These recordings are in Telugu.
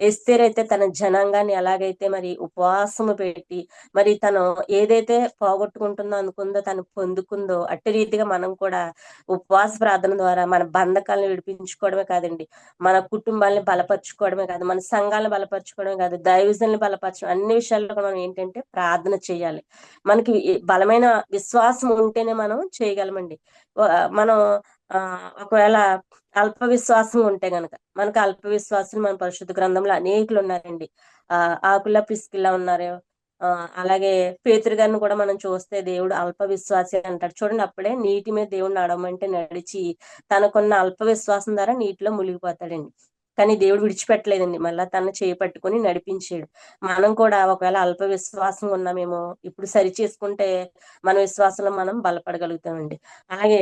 ఎస్తేర్ అయితే తన జనాంగాన్ని ఎలాగైతే మరి ఉపవాసము పెట్టి మరి తను ఏదైతే పోగొట్టుకుంటుందో అనుకుందో తను పొందుకుందో అట్టి రీతిగా మనం కూడా ఉపవాస ప్రార్థన ద్వారా మన బంధకాలను విడిపించుకోవడమే కాదండి. మన కుటుంబాలని బలపరచుకోవడమే కాదు మన సంఘాలను బలపరచుకోవడమే కాదు దైవజనులు బలపరచడం అన్ని విషయాల్లో మనం ఏంటంటే ప్రార్థన చేయాలి. మనకి బలమైన విశ్వాసం ఉంటేనే మనం చేయగలమండి. మనం ఒకవేళ అల్ప విశ్వాసం ఉంటే గనక మనకు అల్ప విశ్వాసం మన పరిశుద్ధ గ్రంథంలో అనేకులు ఉన్నారండి. ఆ ఆకుల పిసికిలా ఉన్నారు ఆ అలాగే పేతురు గారిని కూడా మనం చూస్తే దేవుడు అల్ప విశ్వాసి అంటాడు. చూడండి అప్పుడే నీటి మీద దేవుడు నడవమంటే నడిచి తనకున్న అల్ప విశ్వాసం ద్వారా నీటిలో మునిగిపోతాడండి. కానీ దేవుడు విడిచిపెట్టలేదండి. మళ్ళా తను చేపట్టుకుని నడిపించాడు. మనం కూడా ఒకవేళ అల్ప విశ్వాసం ఉన్నామేమో ఇప్పుడు సరి చేసుకుంటే మన విశ్వాసంలో మనం బలపడగలుగుతామండి. అలాగే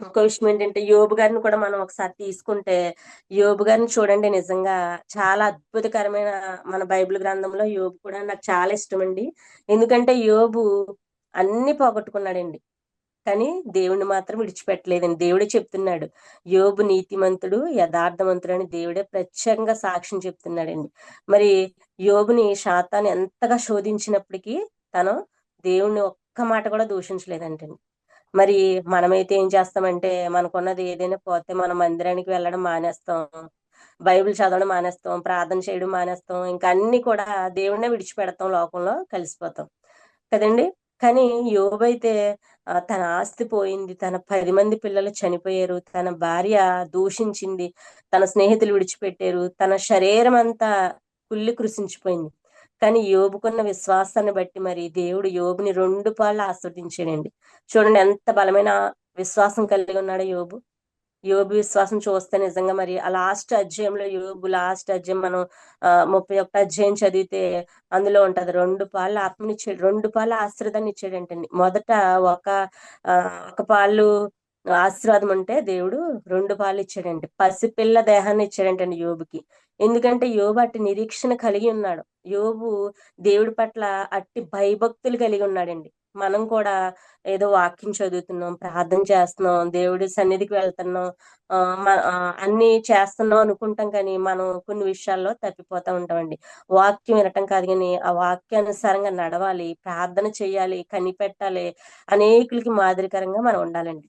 ఇంకో విషయం ఏంటంటే యోబు గారిని కూడా మనం ఒకసారి తీసుకుంటే యోబు గారిని చూడండి నిజంగా చాలా అద్భుతకరమైన మన బైబిల్ గ్రంథంలో యోబు కూడా నాకు చాలా ఇష్టం అండి ఎందుకంటే యోబు అన్ని పోగొట్టుకున్నాడండి. కానీ దేవుణ్ణి మాత్రం విడిచిపెట్టలేదండి. దేవుడే చెప్తున్నాడు యోబు నీతిమంతుడు యథార్థమంతుడు అని దేవుడే ప్రత్యేకంగా సాక్ష్యం చెప్తున్నాడండి. మరి యోబుని శాతాన్ని ఎంతగా శోధించినప్పటికీ తను దేవుణ్ణి ఒక్క మాట కూడా దూషించలేదంటండి. మరి మనమైతే ఏం చేస్తామంటే మనకున్నది ఏదైనా పోతే మన మందిరానికి వెళ్ళడం మానేస్తాం. బైబిల్ చదవడం మానేస్తాం. ప్రార్థన చేయడం మానేస్తాం. ఇంకా అన్ని కూడా దేవుడినే విడిచిపెడతాం లోకంలో కలిసిపోతాం. కదండి? కానీ యోబైతే అయితే తన ఆస్తి పోయింది. తన పది మంది పిల్లలు చనిపోయారు. తన భార్య దూషించింది. తన స్నేహితులు విడిచిపెట్టారు. తన శరీరం అంతా కుళ్ళి కృషించిపోయింది కానీ యోబుకున్న విశ్వాసాన్ని బట్టి మరి దేవుడు యోబుని రెండు పాళ్ళు ఆస్వాదించాడండి. చూడండి ఎంత బలమైన విశ్వాసం కలిగి ఉన్నాడు యోబు. యోబు విశ్వాసం చూస్తే నిజంగా మరి ఆ లాస్ట్ అధ్యాయంలో యోబు లాస్ట్ అధ్యాయం మనం ఆ ముప్పై ఒక్క అధ్యాయం చదివితే అందులో ఉంటది. రెండు పాళ్ళు ఆత్మనిచ్చాడు రెండు పాళ్ళు ఆశ్రదాన్ని ఇచ్చాడంటండి. మొదట ఒక ఒక పాలు ఆశీర్వాదం అంటే దేవుడు రెండు పాలు ఇచ్చాడండి. పసిపిల్ల దేహాన్ని ఇచ్చాడంటండి యోబుకి. ఎందుకంటే యోబు అట్టి నిరీక్షణ కలిగి ఉన్నాడు. యోబు దేవుడి పట్ల అట్టి భయభక్తులు కలిగి ఉన్నాడండి. మనం కూడా ఏదో వాక్యం చదువుతున్నాం ప్రార్థన చేస్తున్నాం దేవుడి సన్నిధికి వెళ్తున్నాం ఆ, మ- ఆ, అన్ని చేస్తున్నాం అనుకుంటాం కానీ మనం కొన్ని విషయాల్లో తప్పిపోతా ఉంటామండి. వాక్యం వినటం కాదు కానీ ఆ వాక్యానుసారంగా నడవాలి ప్రార్థన చేయాలి కనిపెట్టాలి అనేకులకి మాదిరికరంగా మనం ఉండాలండి.